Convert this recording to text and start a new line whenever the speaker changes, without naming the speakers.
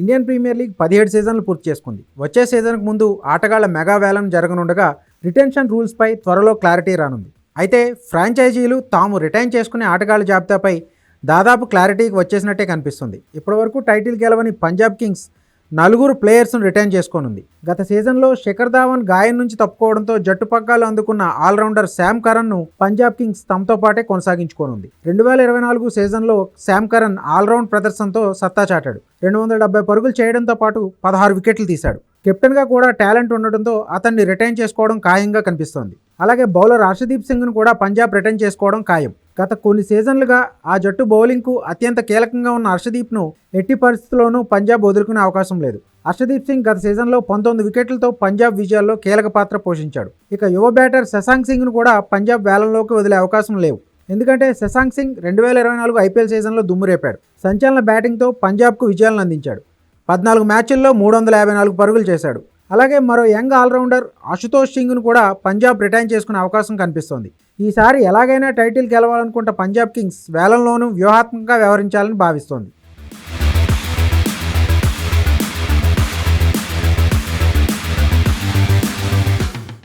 Indian premier league పదిహేడు సీజన్లు పూర్తి చేసుకుంది. వచ్చే సీజన్కు ముందు ఆటగాళ్ళ మెగా వేలం జరగనుండగా రిటెన్షన్ రూల్స్పై త్వరలో క్లారిటీ రానుంది. అయితే ఫ్రాంచైజీలు తాము రిటైన్ చేసుకునే ఆటగాళ్ళ జాబితాపై దాదాపు క్లారిటీకి వచ్చేసినట్టే కనిపిస్తుంది. ఇప్పటివరకు టైటిల్ గెలవని పంజాబ్ కింగ్స్ నలుగురు ప్లేయర్స్ను రిటైన్ చేసుకోనుంది. గత సీజన్లో శిఖర్ ధావన్ గాయం నుంచి తప్పుకోవడంతో జట్టు పగ్గాలు అందుకున్న ఆల్రౌండర్ శామ్ కరణ్ను పంజాబ్ కింగ్స్ తమతో పాటే కొనసాగించుకోనుంది. రెండు వేల ఇరవై నాలుగు సీజన్లో శామ్ కరణ్ ఆల్రౌండ్ ప్రదర్శనతో సత్తా చాటాడు. రెండు వందల డెబ్బై పరుగులు చేయడంతో పాటు పదహారు వికెట్లు తీశాడు. కెప్టెన్గా కూడా టాలెంట్ ఉండడంతో అతన్ని రిటైన్ చేసుకోవడం ఖాయంగా కనిపిస్తోంది. అలాగే బౌలర్ హర్షదీప్ సింగ్ను కూడా పంజాబ్ రిటైన్ చేసుకోవడం ఖాయం. గత కొన్ని సీజన్లుగా ఆ జట్టు బౌలింగ్కు అత్యంత కీలకంగా ఉన్న హర్షదీప్ను ఎట్టి పరిస్థితుల్లోనూ పంజాబ్ వదులుకునే అవకాశం లేదు. హర్షదీప్ సింగ్ గత సీజన్లో పంతొమ్మిది వికెట్లతో పంజాబ్ విజయాల్లో కీలక పాత్ర పోషించాడు. ఇక యువ బ్యాటర్ శశాంక్ సింగ్ను కూడా పంజాబ్ వేలంలోకి వదిలే అవకాశం లేవు. ఎందుకంటే శశాంక్ సింగ్ రెండు వేల ఇరవై నాలుగు ఐపీఎల్ సీజన్లో దుమ్మురేపాడు సంచలన బ్యాటింగ్తో పంజాబ్కు విజయాలను అందించాడు. పద్నాలుగు మ్యాచ్ల్లో మూడు వందల యాభై నాలుగు పరుగులు చేశాడు. అలాగే మరో యంగ్ ఆల్రౌండర్ అశుతోష్ సింగ్ను కూడా పంజాబ్ రిటైన్ చేసుకునే అవకాశం కనిపిస్తోంది. ఈసారి ఎలాగైనా టైటిల్ గెలవాలనుకుంటే పంజాబ్ కింగ్స్ వేలంలోనూ వ్యూహాత్మకంగా వ్యవహరించాలని భావిస్తోంది.